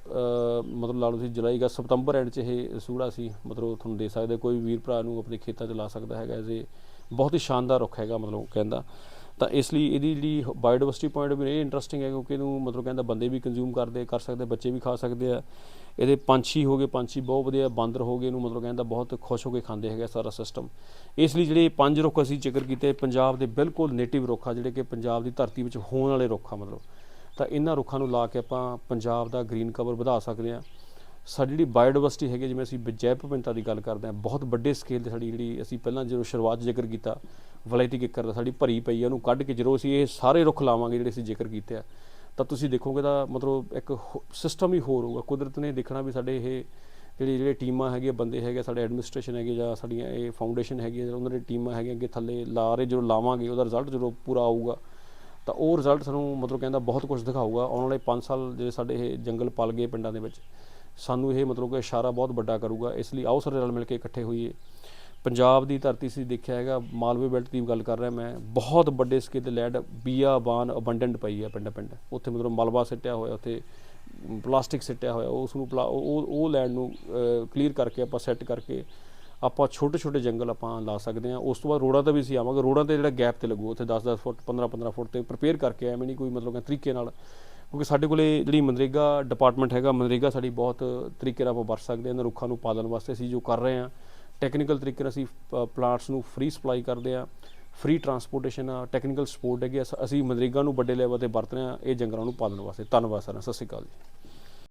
ਮਤਲਬ ਲਾ ਲਓ ਤੁਸੀਂ ਜੁਲਾਈ ਦਾ ਸਤੰਬਰ ਐਂਡ 'ਚ ਇਹ ਸੂੜਾ ਸੀ ਮਤਲਬ ਤੁਹਾਨੂੰ ਦੇ ਸਕਦੇ ਕੋਈ ਵੀਰ ਭਰਾ ਨੂੰ ਆਪਣੇ ਖੇਤਾਂ 'ਚ ਲਾ ਸਕਦਾ ਹੈਗਾ ਐਜ਼ ਏ ਬਹੁਤ ਹੀ ਸ਼ਾਨਦਾਰ ਰੁੱਖ ਹੈਗਾ ਮਤਲਬ ਕਹਿੰਦਾ। ਤਾਂ ਇਸ ਲਈ ਇਹਦੀ ਜਿਹੜੀ ਬਾਇਓਡਾਇਵਰਸਿਟੀ ਪੁਆਇੰਟ ਵੀ ਇਹ ਇੰਟਰਸਟਿੰਗ ਹੈ ਕਿਉਂਕਿ ਇਹਨੂੰ ਮਤਲਬ ਕਹਿੰਦਾ ਬੰਦੇ ਵੀ ਕੰਜ਼ਿਊਮ ਕਰਦੇ, ਕਰ ਸਕਦੇ, ਬੱਚੇ ਵੀ ਖਾ ਸਕਦੇ ਆ। ਇਹਦੇ ਪੰਛੀ ਹੋ ਗਏ, ਪੰਛੀ ਬਹੁਤ ਵਧੀਆ, ਬਾਂਦਰ ਹੋ ਗਏ, ਇਹਨੂੰ ਮਤਲਬ ਕਹਿੰਦਾ ਬਹੁਤ ਖੁਸ਼ ਹੋ ਕੇ ਖਾਂਦੇ ਹੈਗੇ ਸਾਰਾ ਸਿਸਟਮ ਇਸ ਲਈ ਜਿਹੜੇ ਪੰਜ ਰੁੱਖ ਅਸੀਂ ਜ਼ਿਕਰ ਕੀਤੇ, ਪੰਜਾਬ ਦੇ ਬਿਲਕੁਲ ਨੇਟਿਵ ਰੁੱਖ ਆ, ਜਿਹੜੇ ਕਿ ਪੰਜਾਬ ਦੀ ਧਰਤੀ ਵਿੱਚ ਹੋਣ ਵਾਲੇ ਰੁੱਖ ਆ ਮਤਲਬ। ਤਾਂ ਇਹਨਾਂ ਰੁੱਖਾਂ ਨੂੰ ਲਾ ਕੇ ਆਪਾਂ ਪੰਜਾਬ ਦਾ ਗ੍ਰੀਨ ਕਵਰ ਵਧਾ ਸਕਦੇ ਹਾਂ ਸਾਡੀ ਜਿਹੜੀ ਬਾਇਓਡਾਇਵਰਸਿਟੀ ਹੈਗੀ ਜਿਵੇਂ ਅਸੀਂ ਜੈਵ ਵਿਭਿੰਨਤਾ ਦੀ ਗੱਲ ਕਰਦੇ ਹਾਂ, ਬਹੁਤ ਵੱਡੇ ਸਕੇਲ ਤੇ ਸਾਡੀ ਜਿਹੜੀ ਅਸੀਂ ਪਹਿਲਾਂ ਜਦੋਂ ਸ਼ੁਰੂਆਤ ਜ਼ਿਕਰ ਕੀਤਾ ਵਲਾਇਤੀ ਕਿੱਕਰ ਦਾ ਸਾਡੀ ਭਰੀ ਪਈ ਆ ਉਹਨੂੰ ਕੱਢ ਕੇ ਜਦੋਂ ਅਸੀਂ ਇਹ ਸਾਰੇ ਰੁੱਖ ਲਾਵਾਂਗੇ ਜਿਹੜੇ ਅਸੀਂ ਜ਼ਿਕਰ ਕੀਤੇ ਆ, ਤਾਂ ਤੁਸੀਂ ਦੇਖੋਗੇ ਤਾਂ ਮਤਲਬ ਇੱਕ ਸਿਸਟਮ ਹੀ ਹੋਰ ਹੋਊਗਾ। ਕੁਦਰਤ ਨੇ ਦੇਖਣਾ ਵੀ ਸਾਡੇ ਇਹ ਜਿਹੜੇ ਜਿਹੜੇ ਟੀਮਾਂ ਹੈਗੀਆਂ, ਬੰਦੇ ਹੈਗੇ ਸਾਡੇ ਐਡਮਿਨਿਸਟ੍ਰੇਸ਼ਨ ਹੈਗੇ ਜਾਂ ਸਾਡੀਆਂ ਇਹ ਫਾਊਂਡੇਸ਼ਨ ਹੈਗੀ ਹੈ ਉਹਨਾਂ ਦੀ ਟੀਮਾਂ ਹੈਗੀਆਂ ਅੱਗੇ ਥੱਲੇ ਲਾ ਰਹੇ ਜਦੋਂ ਲਾਵਾਂਗੇ, ਉਹਦਾ ਰਿਜ਼ਲਟ ਜਦੋਂ ਪੂਰਾ ਆਊਗਾ, ਤਾਂ ਉਹ ਰਿਜ਼ਲਟ ਸਾਨੂੰ ਮਤਲਬ ਕਹਿੰਦਾ ਬਹੁਤ ਕੁਝ ਦਿਖਾਊਗਾ। ਆਉਣ ਵਾਲੇ 5 ਸਾਲ ਜਿਹੜੇ ਸਾਡੇ ਇਹ ਜੰਗਲ ਪਲ ਗਏ ਪਿੰਡਾਂ ਦੇ ਵਿੱਚ ਸਾਨੂੰ ਇਹ ਮਤਲਬ ਕਿ ਇਸ਼ਾਰਾ ਬਹੁਤ ਵੱਡਾ ਕਰੂਗਾ, ਇਸ ਲਈ ਆਓ ਸਾਰੇ ਰਲ ਮਿਲ ਕੇ ਇਕੱਠੇ ਹੋਈਏ। ਪੰਜਾਬ ਦੀ ਧਰਤੀ ਸੀ, ਦੇਖਿਆ ਹੈਗਾ, ਮਾਲਵੇ ਬੈਲਟ ਦੀ ਗੱਲ ਕਰ ਰਿਹਾ ਮੈਂ, ਬਹੁਤ ਵੱਡੇ ਸਕੇਲ ਤੇ ਲੈਂਡ ਬੀਆਬਾਨ ਅਬੰਡੈਂਟ ਪਈ ਹੈ ਪਿੰਡ ਪਿੰਡ। ਉੱਥੇ ਮਤਲਬ ਮਲਬਾ ਸਿੱਟਿਆ ਹੋਇਆ, ਉੱਥੇ ਪਲਾਸਟਿਕ ਸਿੱਟਿਆ ਹੋਇਆ ਉਸ ਨੂੰ ਪਲਾ- ਉਹ ਉਹ ਲੈਂਡ ਨੂੰ ਕਲੀਅਰ ਕਰਕੇ ਆਪਾਂ ਸੈੱਟ ਕਰਕੇ ਆਪਾਂ ਛੋਟੇ ਛੋਟੇ ਜੰਗਲ ਆਪਾਂ ਲਾ ਸਕਦੇ ਹਾਂ। ਉਸ ਤੋਂ ਬਾਅਦ ਰੋਡਾਂ ਤੇ ਵੀ ਅਸੀਂ ਆਵਾਂਗੇ। ਰੋਡਾਂ ਤੇ ਜਿਹੜਾ ਗੈਪ ਤੇ ਲੱਗੂ, ਉੱਥੇ 10 10 ਫੁੱਟ 15 15 ਫੁੱਟ ਤੇ ਪ੍ਰਪੇਅਰ ਕਰਕੇ ਐਵੇਂ ਨਹੀਂ ਕੋਈ ਮਤਲਬ ਕਿ ਤਰੀਕੇ ਨਾਲ ਕਿਉਂਕਿ ਸਾਡੇ ਕੋਲੇ ਜਿਹੜੀ ਮਨਰੇਗਾ ਡਿਪਾਰਟਮੈਂਟ ਹੈਗਾ, ਮਨਰੇਗਾ ਸਾਡੀ ਬਹੁਤ ਤਰੀਕੇ ਨਾਲ ਆਪਾਂ ਵਰਤ ਸਕਦੇ ਹਾਂ, ਇਹਨਾਂ ਰੁੱਖਾਂ ਨੂੰ ਪਾਲਣ ਵਾਸਤੇ ਅਸੀਂ ਜੋ ਕਰ ਰਹੇ ਹਾਂ ਟੈਕਨੀਕਲ ਤਰੀਕੇ ਨਾਲ ਅਸੀਂ ਪਲਾਂਟਸ ਨੂੰ ਫ੍ਰੀ ਸਪਲਾਈ ਕਰਦੇ ਹਾਂ ਫ੍ਰੀ ਟਰਾਂਸਪੋਰਟੇਸ਼ਨ ਆ ਟੈਕਨੀਕਲ ਸਪੋਰਟ ਹੈਗੀ ਆ। ਅਸੀਂ ਮਨਰੇਗਾ ਨੂੰ ਵੱਡੇ ਲੈਵਲ ਤੇ ਵਰਤ ਰਹੇ ਹਾਂ, ਇਹ ਜੰਗਲਾਂ ਨੂੰ ਪਾਲਣ ਵਾਸਤੇ ਧੰਨਵਾਦ ਸਰ ਸਤਿ ਸ਼੍ਰੀ ਅਕਾਲ ਜੀ